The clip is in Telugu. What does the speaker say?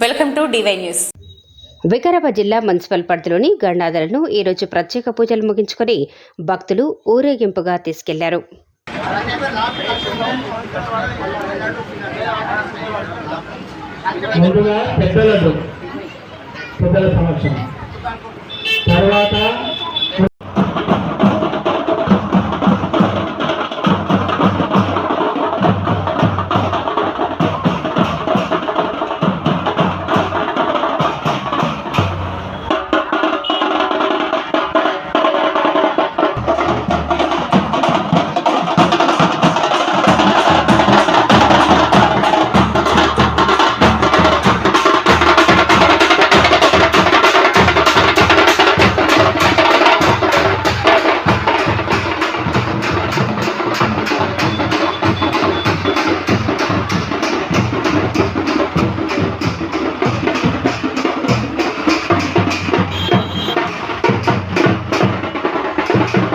Welcome to DY news. Vikarabad జిల్లా మున్సిపల్ పరిధిలోని గండాదలను ఈరోజు ప్రత్యేక పూజలు ముగించుకొని భక్తులు ఊరేగింపుగా తీసుకెళ్ళారు. తర్వాత Gracias.